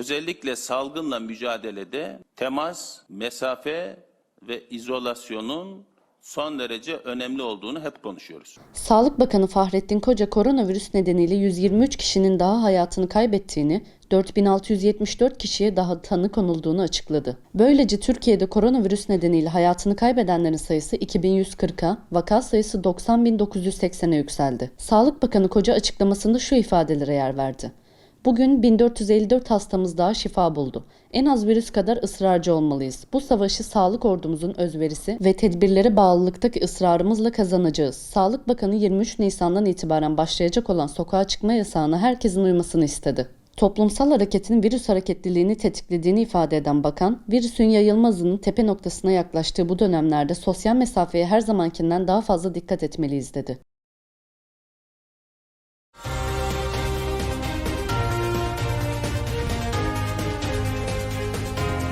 özellikle salgınla mücadelede temas, mesafe ve izolasyonun son derece önemli olduğunu hep konuşuyoruz. Sağlık Bakanı Fahrettin Koca koronavirüs nedeniyle 123 kişinin daha hayatını kaybettiğini, 4674 kişiye daha tanı konulduğunu açıkladı. Böylece Türkiye'de koronavirüs nedeniyle hayatını kaybedenlerin sayısı 2140'a, vaka sayısı 90.980'e yükseldi. Sağlık Bakanı Koca açıklamasında şu ifadelere yer verdi. Bugün 1454 hastamız daha şifa buldu. En az virüs kadar ısrarcı olmalıyız. Bu savaşı sağlık ordumuzun özverisi ve tedbirlere bağlılıktaki ısrarımızla kazanacağız. Sağlık Bakanı 23 Nisan'dan itibaren başlayacak olan sokağa çıkma yasağına herkesin uymasını istedi. Toplumsal hareketin virüs hareketliliğini tetiklediğini ifade eden bakan, virüsün yayılma hızının tepe noktasına yaklaştığı bu dönemlerde sosyal mesafeye her zamankinden daha fazla dikkat etmeliyiz dedi.